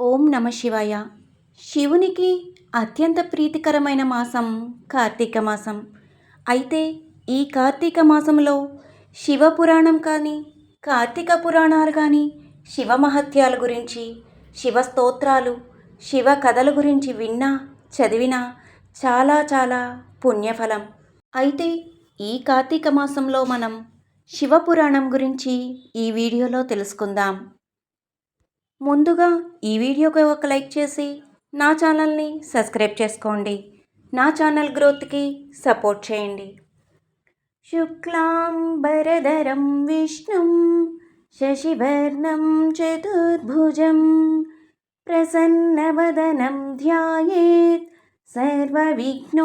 ఓం నమ శివాయ. శివునికి అత్యంత ప్రీతికరమైన మాసం కార్తీక మాసం. అయితే ఈ కార్తీక మాసంలో శివ పురాణం కానీ కార్తీక పురాణాలు కానీ శివ మహత్యాల గురించి శివ స్తోత్రాలు శివ కథల గురించి విన్నా చదివినా చాలా చాలా పుణ్యఫలం. అయితే ఈ కార్తీక మాసంలో మనం శివ పురాణం గురించి ఈ వీడియోలో తెలుసుకుందాం. ముందుగా ఈ వీడియోకి ఒక లైక్ చేసి నా ఛానల్ని సబ్స్క్రైబ్ చేసుకోండి. నా ఛానల్ గ్రోత్కి సపోర్ట్ చేయండి. శుక్లాంబరధరం విష్ణుం శశివర్ణం చతుర్భుజం ప్రసన్నవదనం ధ్యాయేత్ సర్వవిఘ్నోపశాంతయే.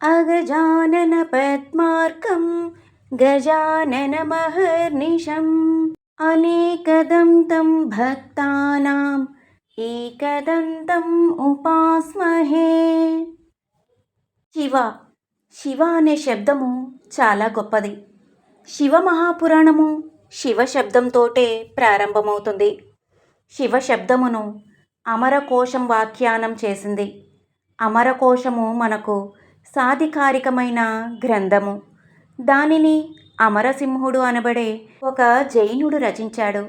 అగజానన పద్మార్కం గజాననమహర్నిశం అనేకదంతం భక్తానాం ఏకదంతం ఉపాస్మహే శివ శివ అనే శబ్దము చాలా గొప్పది. శివ మహాపురాణము శివ శబ్దంతోటే ప్రారంభమవుతుంది. శివ శబ్దమును అమరకోశం వ్యాఖ్యానం చేసింది. అమరకోశము మనకు సాధికారికమైన గ్రంథము. దానిని అమరసింహుడు అనబడే ఒక జైనుడు రచించాడు.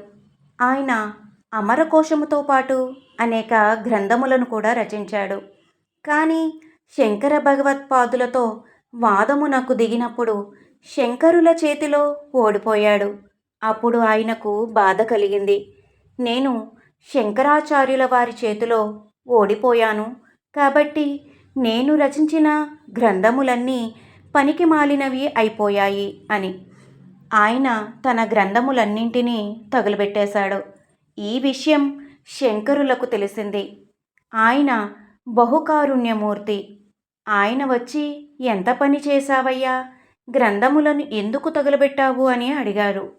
ఆయన అమరకోశముతో పాటు అనేక గ్రంథములను కూడా రచించాడు. కానీ శంకర భగవత్పాదులతో వాదమునకు దిగినప్పుడు శంకరుల చేతిలో ఓడిపోయాడు. అప్పుడు ఆయనకు బాధ కలిగింది. నేను శంకరాచార్యుల వారి చేతిలో ఓడిపోయాను. కాబట్టి నేను రచించిన గ్రంథములన్నీ పనికి మాలినవి అయిపోయాయి అని. ఆయన తన గ్రంథములన్నింటినీ తగులుబెట్టేశాడు. ఈ విషయం శంకరులకు తెలిసింది. ఆయన బహుకారుణ్యమూర్తి. ఆయన వచ్చి ఎంత పని చేశావయ్యా? గ్రంథములను ఎందుకు తగులబెట్టావు? అని అడిగారు.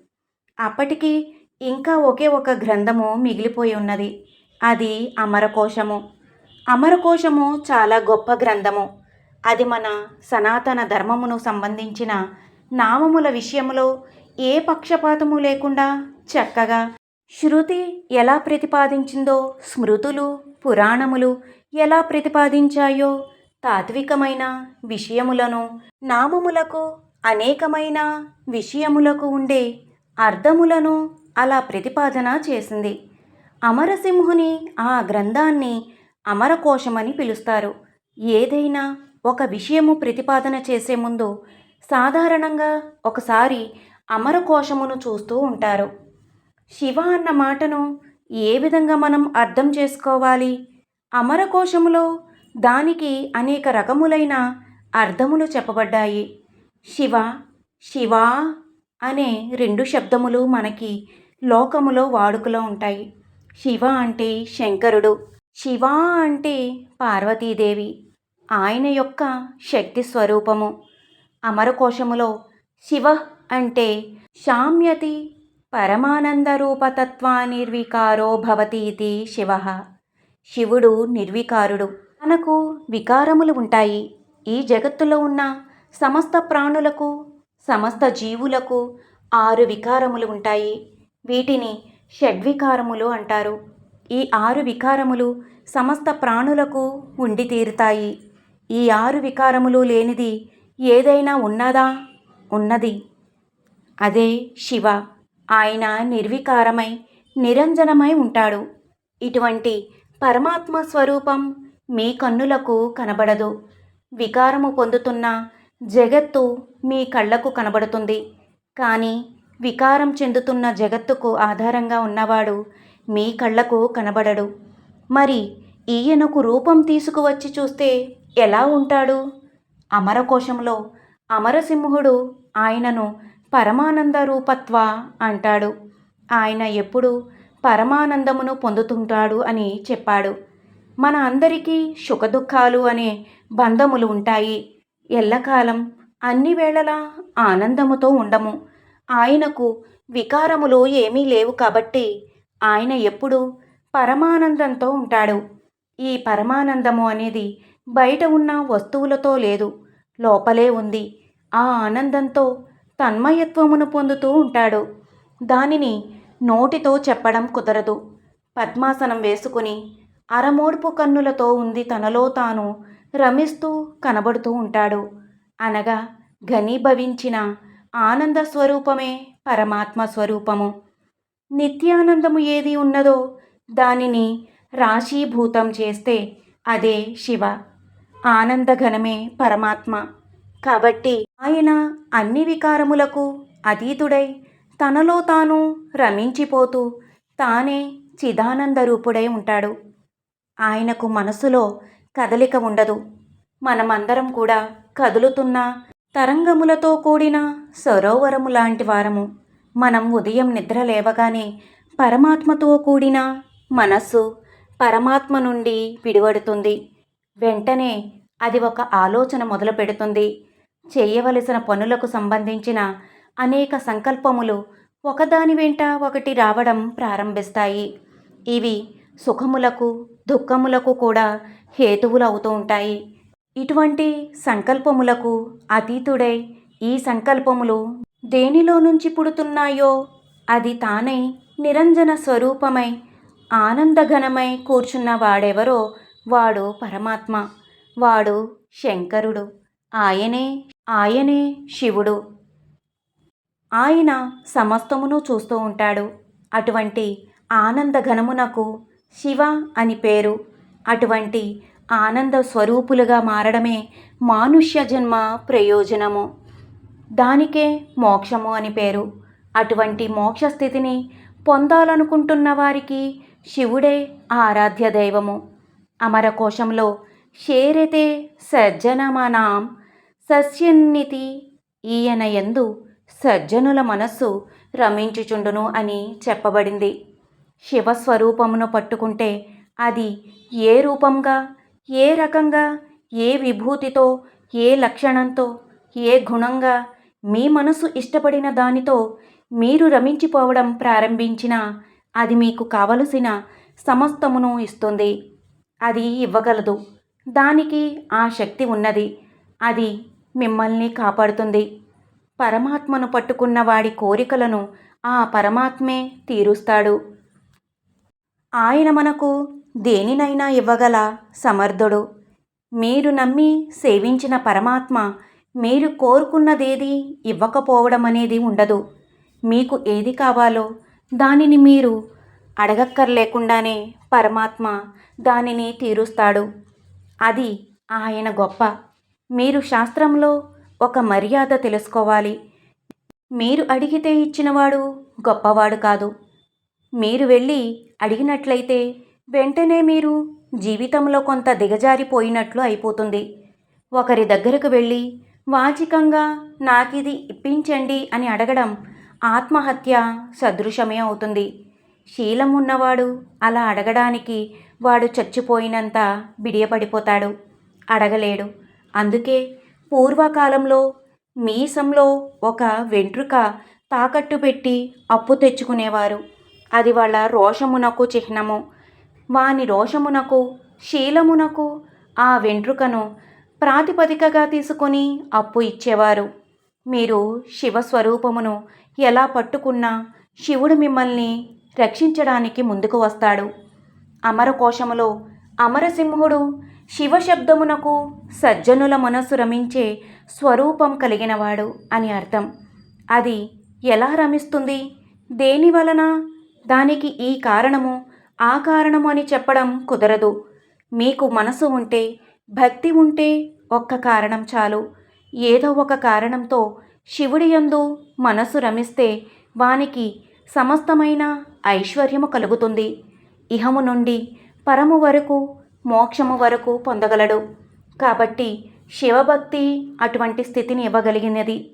అప్పటికి ఇంకా ఒకే ఒక గ్రంథము మిగిలిపోయి ఉన్నది. అది అమరకోశము. అమరకోశము చాలా గొప్ప గ్రంథము. అది మన సనాతన ధర్మమును సంబంధించిన నామముల విషయములో ఏ పక్షపాతము లేకుండా చక్కగా శృతి ఎలా ప్రతిపాదించిందో స్మృతులు పురాణములు ఎలా ప్రతిపాదించాయో తాత్వికమైన విషయములను నామములకు అనేకమైన విషయములకు ఉండే అర్థములను అలా ప్రతిపాదన చేసింది. అమరసింహుని ఆ గ్రంథాన్ని అమరకోశమని పిలుస్తారు. ఏదైనా ఒక విషయము ప్రతిపాదన చేసే ముందు సాధారణంగా ఒకసారి అమరకోశమును చూస్తూ ఉంటారు. శివ అన్న మాటను ఏ విధంగా మనం అర్థం చేసుకోవాలి? అమరకోశములో దానికి అనేక రకములైన అర్థములు చెప్పబడ్డాయి. శివ శివా అనే రెండు శబ్దములు మనకి లోకములో వాడుకలో ఉంటాయి. శివ అంటే శంకరుడు శివ అంటే పార్వతీదేవి. ఆయన యొక్క శక్తి స్వరూపము. అమరకోశములో శివ అంటే శామ్యతి పరమానంద రూపతత్వా నిర్వికారో భవతి ఇది శివ. శివుడు నిర్వికారుడు. మనకు వికారములు ఉంటాయి. ఈ జగత్తులో ఉన్న సమస్త ప్రాణులకు సమస్త జీవులకు ఆరు వికారములు ఉంటాయి. వీటిని షడ్వికారములు అంటారు. ఈ ఆరు వికారములు సమస్త ప్రాణులకు ఉండి తీరుతాయి. ఈ ఆరు వికారములు లేనిది ఏదైనా ఉన్నదా? ఉన్నది. అదే శివ. ఆయన నిర్వికారమై నిరంజనమై ఉంటాడు. ఇటువంటి పరమాత్మ స్వరూపం మీ కన్నులకు కనబడదు. వికారము పొందుతున్న జగత్తు మీ కళ్ళకు కనబడుతుంది. కానీ వికారం చెందుతున్న జగత్తుకు ఆధారంగా ఉన్నవాడు మీ కళ్ళకు కనబడడు. మరి ఈయనకు రూపం తీసుకువచ్చి చూస్తే ఎలా ఉంటాడు? అమరకోశంలో అమరసింహుడు ఆయనను పరమానంద రూపత్వ అంటాడు. ఆయన ఎప్పుడు పరమానందమును పొందుతుంటాడు అని చెప్పాడు. మన అందరికీ సుఖదుఖాలు అనే బంధములు ఉంటాయి. ఎల్లకాలం అన్ని వేళలా ఆనందముతో ఉండము. ఆయనకు వికారములు ఏమీ లేవు కాబట్టి ఆయన ఎప్పుడు పరమానందంతో ఉంటాడు. ఈ పరమానందము అనేది బయట ఉన్న వస్తువులతో లేదు. లోపలే ఉంది. ఆ ఆనందంతో తన్మయత్వమును పొందుతూ ఉంటాడు. దానిని నోటితో చెప్పడం కుదరదు. పద్మాసనం వేసుకుని అరమోడ్పు కన్నులతో ఉంది తనలో తాను రమిస్తూ కనబడుతూ ఉంటాడు. అనగా ఘనీభవించిన ఆనంద స్వరూపమే పరమాత్మ స్వరూపము. నిత్యానందము ఏది ఉన్నదో దానిని రాశీభూతం చేస్తే అదే శివ. ఆనందఘనమే పరమాత్మ. కాబట్టి ఆయన అన్ని వికారములకు అతీతుడై తనలో తాను రమించిపోతూ తానే చిదానంద రూపుడై ఉంటాడు. ఆయనకు మనసులో కదలిక ఉండదు. మనమందరం కూడా కదులుతున్న తరంగములతో కూడిన సరోవరము లాంటి వారము. మనం ఉదయం నిద్ర లేవగానే పరమాత్మతో కూడిన మనస్సు పరమాత్మ నుండి విడివడుతుంది. వెంటనే అది ఒక ఆలోచన మొదలు పెడుతుంది. చేయవలసిన పనులకు సంబంధించిన అనేక సంకల్పములు ఒకదాని వెంట ఒకటి రావడం ప్రారంభిస్తాయి. ఇవి సుఖములకు దుఃఖములకు కూడా హేతువులు అవుతూ ఉంటాయి. ఇటువంటి సంకల్పములకు అతీతుడై ఈ సంకల్పములు దేనిలో నుంచి పుడుతున్నాయో అది తానై నిరంజన స్వరూపమై ఆనందఘనమై కూర్చున్న వాడెవరో వాడు పరమాత్మ వాడు శంకరుడు ఆయనే ఆయనే శివుడు. ఆయన సమస్తమును చూస్తూ ఉంటాడు. అటువంటి ఆనందఘనమునకు శివ అని పేరు. అటువంటి ఆనంద స్వరూపులుగా మారడమే మానుష్య జన్మ ప్రయోజనము. దానికే మోక్షము అని పేరు. అటువంటి మోక్ష స్థితిని పొందాలనుకుంటున్న వారికి శివుడే ఆరాధ్య దైవము. అమరకోశంలో షేరెతే సజ్జనమనాం సస్యన్నితి ఈయన ఎందు సజ్జనుల మనస్సు రమించుచుండును అని చెప్పబడింది. శివస్వరూపమును పట్టుకుంటే అది ఏ రూపంగా ఏ రకంగా ఏ విభూతితో ఏ లక్షణంతో ఏ గుణంగా మీ మనసు ఇష్టపడిన దానితో మీరు రమించిపోవడం ప్రారంభించినా అది మీకు కావలసిన సమస్తమును ఇస్తుంది. అది ఇవ్వగలదు. దానికి ఆ శక్తి ఉన్నది. అది మిమ్మల్ని కాపాడుతుంది. పరమాత్మను పట్టుకున్న వాడి కోరికలను ఆ పరమాత్మే తీరుస్తాడు. ఆయన మనకు దేనినైనా ఇవ్వగల సమర్థుడు. మీరు నమ్మి సేవించిన పరమాత్మ మీరు కోరుకున్నదేది ఇవ్వకపోవడం అనేది ఉండదు. మీకు ఏది కావాలో దానిని మీరు అడగక్కర్లేకుండానే పరమాత్మ దానిని తీరుస్తాడు. అది ఆయన గొప్ప. మీరు శాస్త్రంలో ఒక మర్యాద తెలుసుకోవాలి. మీరు అడిగితే ఇచ్చినవాడు గొప్పవాడు కాదు. మీరు వెళ్ళి అడిగినట్లయితే వెంటనే మీరు జీవితంలో కొంత దిగజారిపోయినట్లు అయిపోతుంది. ఒకరి దగ్గరకు వెళ్ళి వాచికంగా నాకిది ఇప్పించండి అని అడగడం ఆత్మహత్య సదృశమే అవుతుంది. శీలమున్నవాడు అలా అడగడానికి వాడు చచ్చిపోయినంత బిడియపడిపోతాడు. అడగలేడు. అందుకే పూర్వకాలంలో మీసంలో ఒక వెంట్రుక తాకట్టు పెట్టి అప్పు తెచ్చుకునేవారు. అది వాళ్ళ రోషమునకు చిహ్నము. వాని రోషమునకు శీలమునకు ఆ వెంట్రుకను ప్రాతిపదికగా తీసుకొని అప్పు ఇచ్చేవారు. మీరు శివస్వరూపమును ఎలా పట్టుకున్నా శివుడు మిమ్మల్ని రక్షించడానికి ముందుకు వస్తాడు. అమరకోశములో అమరసింహుడు శివశబ్దమునకు సజ్జనుల మనస్సు రమించే స్వరూపం కలిగినవాడు అని అర్థం. అది ఎలా రమిస్తుంది? దేని వలన? దానికి ఈ కారణము ఆ కారణము అని చెప్పడం కుదరదు. మీకు మనసు ఉంటే భక్తి ఉంటే ఒక్క కారణం చాలు. ఏదో ఒక కారణంతో శివుడి యందు మనసు రమిస్తే వానికి సమస్తమైన ఐశ్వర్యము కలుగుతుంది. ఇహము నుండి పరము వరకు మోక్షము వరకు పొందగలడు. కాబట్టి శివభక్తి అటువంటి స్థితిని ఇవ్వగలిగినది.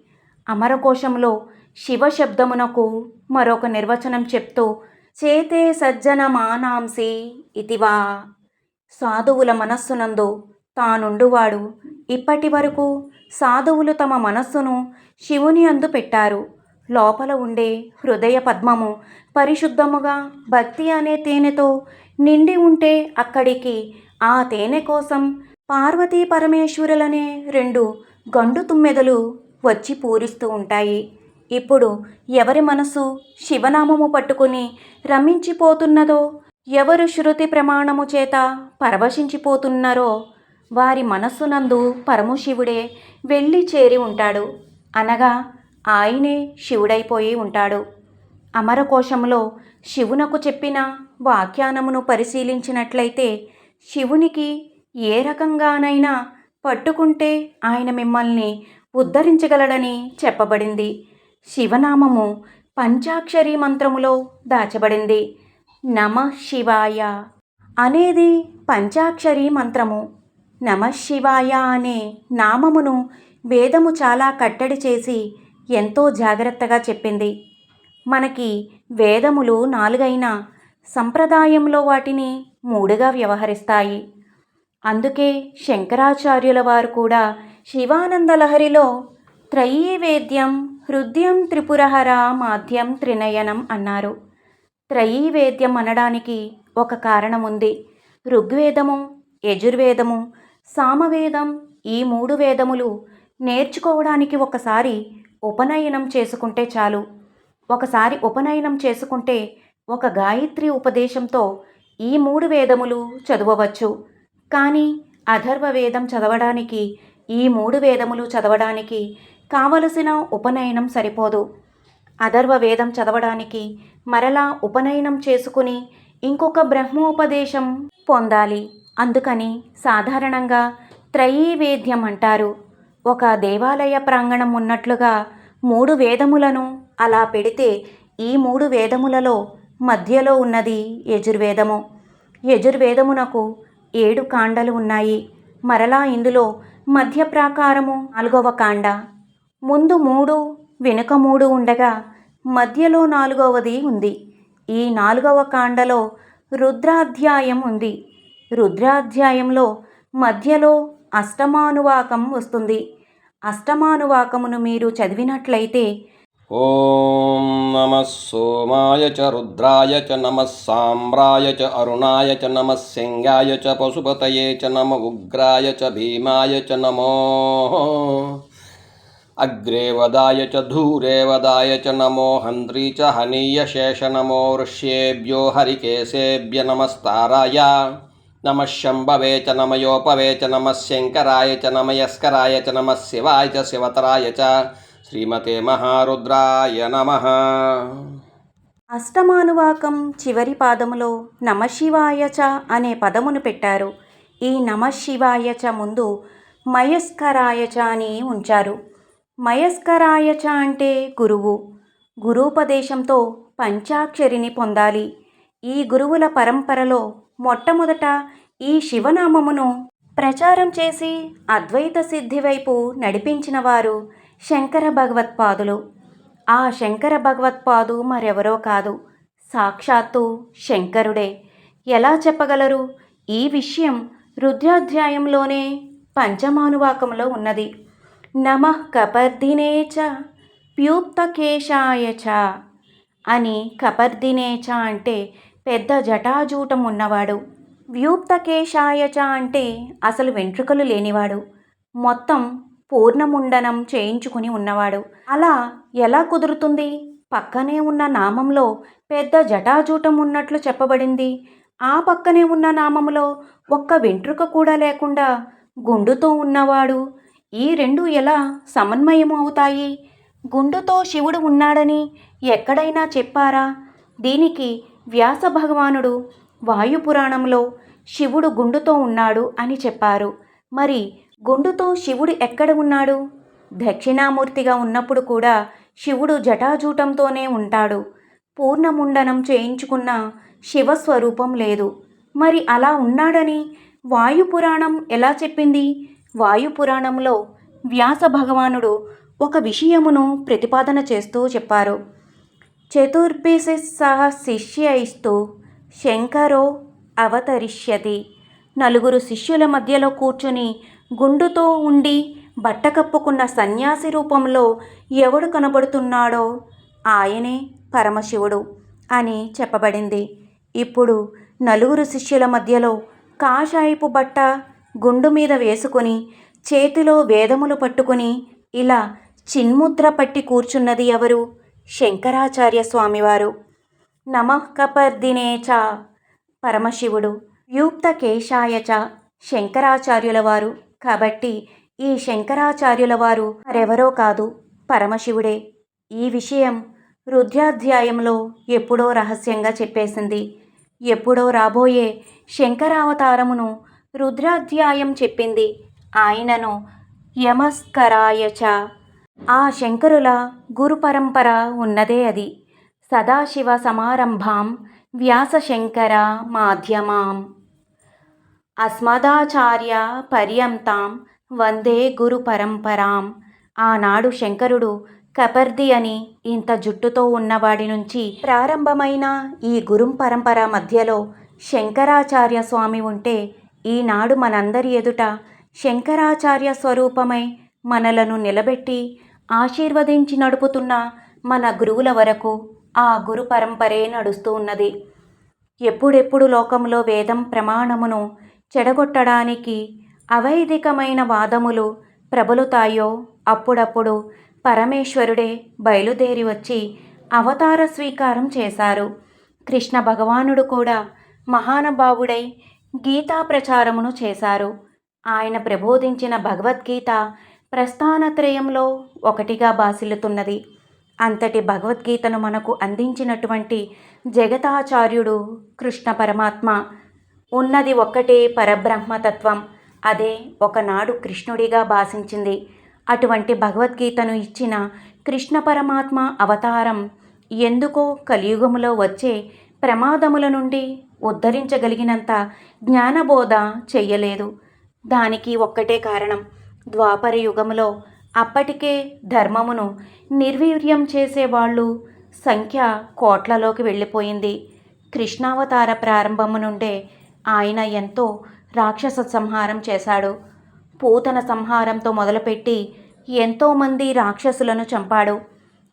అమరకోశంలో శివ శబ్దమునకు మరొక నిర్వచనం చెప్తూ చేతే సజ్జన మానాంసి ఇతివా సాధువుల మనస్సునందు తానుండువాడు. ఇప్పటి వరకు సాధువులు తమ మనస్సును శివుని అందు పెట్టారు. లోపల ఉండే హృదయ పద్మము పరిశుద్ధముగా భక్తి అనే తేనెతో నిండి ఉంటే అక్కడికి ఆ తేనె కోసం పార్వతీ పరమేశ్వరులనే రెండు గండు తుమ్మెదలు వచ్చి పూరిస్తూ ఉంటాయి. ఇప్పుడు ఎవరి మనసు శివనామము పట్టుకుని రమించిపోతున్నదో ఎవరు శృతి ప్రమాణము చేత పరవశించిపోతున్నారో వారి మనస్సునందు పరమశివుడే వెళ్ళి చేరి ఉంటాడు. అనగా ఆయనే శివుడైపోయి ఉంటాడు. అమరకోశంలో శివునకు చెప్పిన వాఖ్యానమును పరిశీలించినట్లయితే శివునికి ఏ రకంగానైనా పట్టుకుంటే ఆయన మిమ్మల్ని ఉద్ధరించగలడని చెప్పబడింది. శివనామము పంచాక్షరీ మంత్రములో దాచబడింది. నమ శివాయ అనేది పంచాక్షరీ మంత్రము. నమ శివాయ అనే నామమును వేదము చాలా కట్టడి చేసి ఎంతో జాగ్రత్తగా చెప్పింది. మనకి వేదములు నాలుగైన సంప్రదాయంలో వాటిని మూడుగా వ్యవహరిస్తాయి. అందుకే శంకరాచార్యుల వారు కూడా శివానంద లహరిలో త్రయీవేద్యం హృదయం త్రిపురహర మాధ్యం త్రినయనం అన్నారు. త్రయీవేద్యం అనడానికి ఒక కారణం ఉంది ఋగ్వేదము యజుర్వేదము సామవేదం ఈ మూడు వేదములు నేర్చుకోవడానికి ఒకసారి ఉపనయనం చేసుకుంటే చాలు. ఒకసారి ఉపనయనం చేసుకుంటే ఒక గాయత్రి ఉపదేశంతో ఈ మూడు వేదములు చదవవచ్చు. కానీ అథర్వ వేదం చదవడానికి ఈ మూడు వేదములు చదవడానికి కావలసిన ఉపనయనం సరిపోదు. అథర్వ వేదం చదవడానికి మరలా ఉపనయనం చేసుకుని ఇంకొక బ్రహ్మోపదేశం పొందాలి. అందుకని సాధారణంగా త్రయీవేద్యం అంటారు. ఒక దేవాలయ ప్రాంగణం ఉన్నట్లుగా మూడు వేదములను అలా పెడితే ఈ మూడు వేదములలో మధ్యలో ఉన్నది యజుర్వేదము. యజుర్వేదమునకు ఏడు కాండలు ఉన్నాయి. మరలా ఇందులో మధ్య ప్రాకారము నాలుగవ కాండ. ముందు మూడు వెనుక మూడు ఉండగా మధ్యలో నాలుగవది ఉంది. ఈ నాలుగవ కాండలో రుద్రాధ్యాయం ఉంది. రుద్రాధ్యాయంలో మధ్యలో అష్టమానువాకం వస్తుంది. అష్టమానువాకమును మీరు చదివినట్లయితే ఓం నమ సోమాయ చ రుద్రాయ చ నమ సామ్రాయ చ అరుణాయ చ నమ సింగాయ చ పశుపతయే చ నమ ఉగ్రాయ చ భీమాయ చ నమో అగ్రేవదాయ చ ధూరేవదాయ చ నమో హంద్రీ చ హనీయ శేష నమో ఋష్యేభ్యో హరికేశేభ్య నమస్తారాయ నమ శంభవే చ నమయోపవే చ నమ శంకరాయ చ నమయస్కరాయ చ నమ శివాయ చ శివతరాయ చ శ్రీమతే మహారుద్రాయ నమ అష్టమానువాకం చివరి పాదములో నమశివాయ చ అనే పదమును పెట్టారు. ఈ నమశివాయ చ ముందు మయస్కరాయ చ అని ఉంచారు. మయస్కరాయ చ అంటే గురువు. గురూపదేశంతో పంచాక్షరిని పొందాలి. ఈ గురువుల పరంపరలో మొట్టమొదట ఈ శివనామమును ప్రచారం చేసి అద్వైత సిద్ధి వైపు నడిపించిన వారు శంకర భగవత్పాదులు. ఆ శంకర భగవత్పాదు మరెవరో కాదు. సాక్షాత్తు శంకరుడే. ఎలా చెప్పగలరు? ఈ విషయం రుద్రాధ్యాయంలోనే పంచమానువాకంలో ఉన్నది. నమ కపర్దినేచ చ ప్యూప్తకేశాయ చ అని కపర్దినేచ అంటే పెద్ద జటాజూటం ఉన్నవాడు. వ్యూప్తకేశాయచ అంటే అసలు వెంట్రుకలు లేనివాడు. మొత్తం పూర్ణముండనం చేయించుకుని ఉన్నవాడు. అలా ఎలా కుదురుతుంది? పక్కనే ఉన్న నామంలో పెద్ద జటాజూటం ఉన్నట్లు చెప్పబడింది. ఆ పక్కనే ఉన్న నామంలో ఒక్క వెంట్రుక కూడా లేకుండా గుండుతో ఉన్నవాడు. ఈ రెండు ఎలా సమన్వయం అవుతాయి? గుండుతో శివుడు ఉన్నాడని ఎక్కడైనా చెప్పారా? దీనికి వ్యాస భగవానుడు వాయుపురాణంలో శివుడు గుండుతో ఉన్నాడు అని చెప్పారు. మరి గుండుతో శివుడు ఎక్కడ ఉన్నాడు? దక్షిణామూర్తిగా ఉన్నప్పుడు కూడా శివుడు జటాజూటంతోనే ఉంటాడు. పూర్ణముండనం చేయించుకున్న శివస్వరూపం లేదు. మరి అలా ఉన్నాడని వాయుపురాణం ఎలా చెప్పింది? వాయుపురాణంలో వ్యాస భగవానుడు ఒక విషయమును ప్రతిపాదన చేస్తూ చెప్పారు. చతుర్భిసి సహ శిష్యైస్తూ శంకరో అవతరిష్యతి. నలుగురు శిష్యుల మధ్యలో కూర్చుని గుండుతో ఉండి బట్ట కప్పుకున్న సన్యాసి రూపంలో ఎవడు కనబడుతున్నాడో ఆయనే పరమశివుడు అని చెప్పబడింది. ఇప్పుడు నలుగురు శిష్యుల మధ్యలో కాషాయపు బట్ట గుండు మీద వేసుకొని చేతిలో వేదములు పట్టుకుని ఇలా చిన్ముద్ర పట్టి కూర్చున్నది ఎవరు? శంకరాచార్య స్వామివారు. నమఃకపర్దినే చ. పరమశివుడు యూక్త కేశాయ చ. శంకరాచార్యుల వారు కాబట్టి ఈ శంకరాచార్యుల వారు మరెవరో కాదు పరమశివుడే. ఈ విషయం రుద్రాధ్యాయంలో ఎప్పుడో రహస్యంగా చెప్పేసింది. ఎప్పుడో రాబోయే శంకరావతారమును రుద్రాధ్యాయం చెప్పింది. ఆయనను యమస్కరాయ చ. ఆ శంకరుల గురుపరంపర ఉన్నదే అది. సదాశివ సమారంభాం వ్యాసశంకర మాధ్యమాం. అస్మదాచార్య పర్యంతాం వందే గురు పరంపరాం. ఆనాడు శంకరుడు కపర్ది అని ఇంత జుట్టుతో ఉన్నవాడి నుంచి ప్రారంభమైన ఈ గురుం పరంపర మధ్యలో శంకరాచార్య స్వామి ఉంటే ఈనాడు మనందరి ఎదుట శంకరాచార్య స్వరూపమై మనలను నిలబెట్టి ఆశీర్వదించి నడుపుతున్న మన గురువుల వరకు ఆ గురు పరంపరే నడుస్తూ ఉన్నది. ఎప్పుడెప్పుడు లోకంలో వేదం ప్రమాణమును చెడగొట్టడానికి అవైదికమైన వాదములు ప్రబలుతాయో అప్పుడప్పుడు పరమేశ్వరుడే బయలుదేరి వచ్చి అవతార స్వీకారం చేశారు. కృష్ణ భగవానుడు కూడా మహానుభావుడై గీతా ప్రచారమును చేశారు. ఆయన ప్రబోధించిన భగవద్గీత ప్రస్థానత్రయంలో ఒకటిగా బాసిల్లుతున్నది. అంతటి భగవద్గీతను మనకు అందించినటువంటి జగతాచార్యుడు కృష్ణ పరమాత్మ. ఉన్నది ఒక్కటే పరబ్రహ్మతత్వం. అదే ఒకనాడు కృష్ణుడిగా భాషించింది. అటువంటి భగవద్గీతను ఇచ్చిన కృష్ణ పరమాత్మ అవతారం ఎందుకో కలియుగములో వచ్చే ప్రమాదముల నుండి ఉద్ధరించగలిగినంత జ్ఞానబోధ చెయ్యలేదు. దానికి ఒక్కటే కారణం. ద్వాపర యుగములో అప్పటికే ధర్మమును నిర్వీర్యం చేసేవాళ్ళు సంఖ్య కోట్లలోకి వెళ్ళిపోయింది. కృష్ణావతార ప్రారంభము నుండే ఆయన ఎంతో రాక్షస సంహారం చేశాడు. పూతన సంహారంతో మొదలుపెట్టి ఎంతోమంది రాక్షసులను చంపాడు.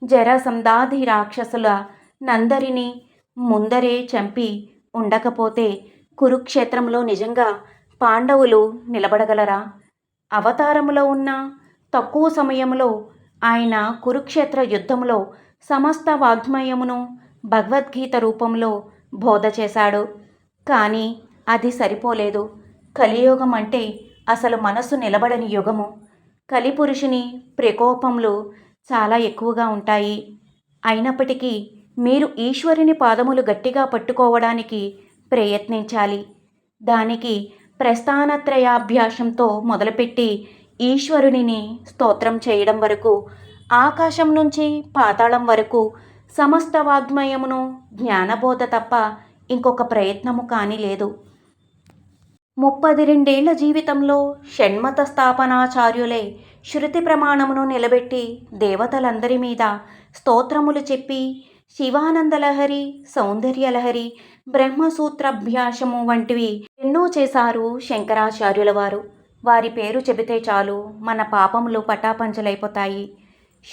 జరసంధాది రాక్షసుల నందరిని ముందరే చంపి ఉండకపోతే కురుక్షేత్రంలో నిజంగా పాండవులు నిలబడగలరా? అవతారములో ఉన్న తక్కువ సమయంలో ఆయన కురుక్షేత్ర యుద్ధంలో సమస్త వాగ్మయమును భగవద్గీత రూపంలో బోధ చేశాడు కానీ అది సరిపోలేదు. కలియుగం అంటే అసలు మనసు నిలబడని యుగము. కలిపురుషుని ప్రకోపములు చాలా ఎక్కువగా ఉంటాయి. అయినప్పటికీ మీరు ఈశ్వరుని పాదములు గట్టిగా పట్టుకోవడానికి ప్రయత్నించాలి. దానికి ప్రస్థానత్రయాభ్యాసంతో మొదలుపెట్టి ఈశ్వరునిని స్తోత్రం చేయడం వరకు ఆకాశం నుంచి పాతాళం వరకు సమస్త వాగ్మయమును జ్ఞానబోధ తప్ప ఇంకొక ప్రయత్నము కాని లేదు. ముప్పది రెండేళ్ళ జీవితంలో షణ్మత స్థాపనాచార్యులే శృతి ప్రమాణమును నిలబెట్టి దేవతలందరి మీద స్తోత్రములు చెప్పి శివానందలహరి సౌందర్యలహరి బ్రహ్మసూత్రాభ్యాసము వంటివి ఎన్నో చేశారు శంకరాచార్యుల వారు వారి పేరు చెబితే చాలు మన పాపములు పటాపంచలైపోతాయి.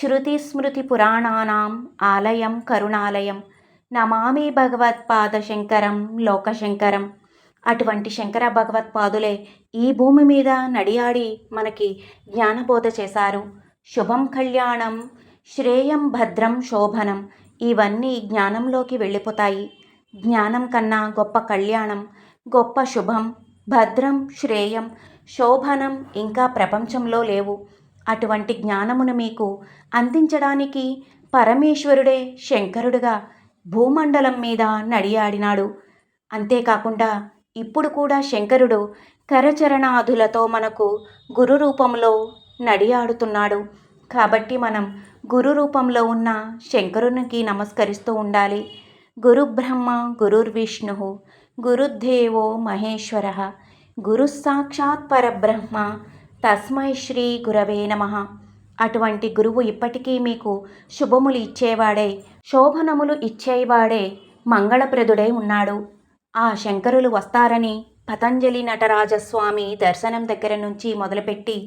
శృతి స్మృతి పురాణానాం ఆలయం కరుణాలయం. నమామి భగవత్పాద శంకరం లోకశంకరం. అటువంటి శంకర భగవత్పాదులే ఈ భూమి మీద నడియాడి మనకి జ్ఞానబోధ చేశారు. శుభం కళ్యాణం శ్రేయం భద్రం శోభనం ఇవన్నీ జ్ఞానంలోకి వెళ్ళిపోతాయి. జ్ఞానం కన్నా గొప్ప కళ్యాణం గొప్ప శుభం భద్రం శ్రేయం శోభనం ఇంకా ప్రపంచంలో లేవు. అటువంటి జ్ఞానమును మీకు అందించడానికి పరమేశ్వరుడే శంకరుడుగా భూమండలం మీద నడియాడినాడు. అంతేకాకుండా ఇప్పుడు కూడా శంకరుడు కరచరణాదులతో మనకు గురు రూపంలో నడియాడుతున్నాడు. కాబట్టి మనం గురు రూపంలో ఉన్న శంకరునికి నమస్కరిస్తూ ఉండాలి. గురుబ్రహ్మ గురుర్విష్ణు గురుదేవో మహేశ్వర గురుసాక్షాత్ పరబ్రహ్మ తస్మై శ్రీ గురవే నమ. అటువంటి గురువు ఇప్పటికీ మీకు శుభములు ఇచ్చేవాడే శోభనములు ఇచ్చేవాడే మంగళప్రదుడై ఉన్నాడు. ఆ శంకరులు వస్తారని పతంజలి నటరాజస్వామి దర్శనం దగ్గర నుంచి మొదలుపెట్టి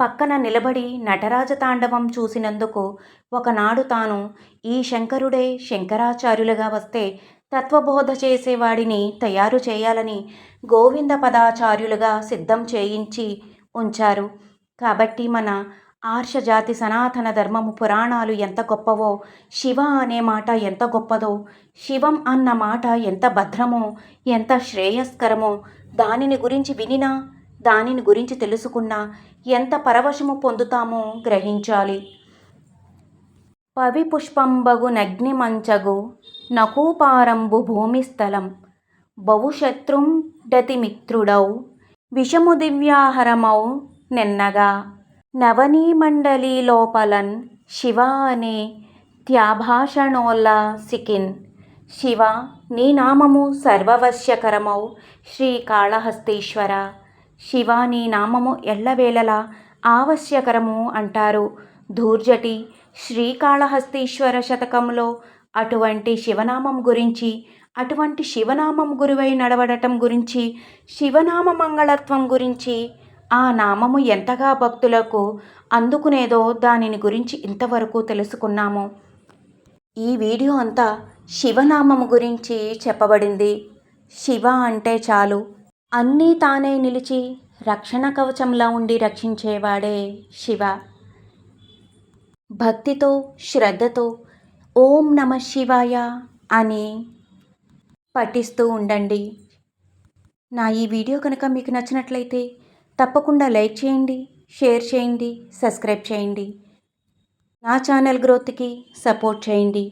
పక్కన నిలబడి నటరాజ తాండవం చూసినందుకు ఒకనాడు తాను ఈ శంకరుడే శంకరాచార్యులుగా వస్తే తత్వబోధ చేసేవాడిని తయారు చేయాలని గోవింద పదాచార్యులుగా సిద్ధం చేయించి ఉంచారు. కాబట్టి మన ఆర్షజాతి సనాతన ధర్మము పురాణాలు ఎంత గొప్పవో శివ అనే మాట ఎంత గొప్పదో శివం అన్న మాట ఎంత భద్రమో ఎంత శ్రేయస్కరమో దానిని గురించి వినినా దానిని గురించి తెలుసుకున్నా ఎంత పరవశము పొందుతామో? గ్రహించాలి. పవి పుష్పంబగు నగ్నిమంచగు నకూపారంబు భూమిస్థలం. బహుశత్రుం డతిమిత్రుడౌ విషము దివ్యాహరమౌ నిన్నగా. నవనీమండలి లోపలన్ శివ అనే త్యాభాషణోల్ల సికిన్ శివ నీ నామము సర్వవశ్యకరమౌ శ్రీకాళహస్తీశ్వర శివ నీ నామము ఎల్లవేళలా ఆవశ్యకరము అంటారు. ధూర్జటి శ్రీకాళహస్తీశ్వర శతకంలో అటువంటి శివనామం గురించి అటువంటి శివనామం గురువై నడవడటం గురించి శివనామ మంగళత్వం గురించి ఆ నామము ఎంతగా భక్తులకు అందుకునేదో దానిని గురించి ఇంతవరకు తెలుసుకున్నాము. ఈ వీడియో అంతా శివనామము గురించి చెప్పబడింది. శివ అంటే చాలు. అన్నీ తానే నిలిచి రక్షణ కవచంలా ఉండి రక్షించేవాడే శివ. భక్తితో శ్రద్ధతో ఓం నమ శివాయ అని పఠిస్తూ ఉండండి. నా ఈ వీడియో కనుక మీకు నచ్చినట్లయితే తప్పకుండా లైక్ చేయండి షేర్ చేయండి సబ్స్క్రైబ్ చేయండి. నా ఛానల్ గ్రోత్కి సపోర్ట్ చేయండి.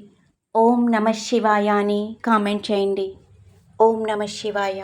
ఓం నమ శివాయ అని కామెంట్ చేయండి. ఓం నమ శివాయ.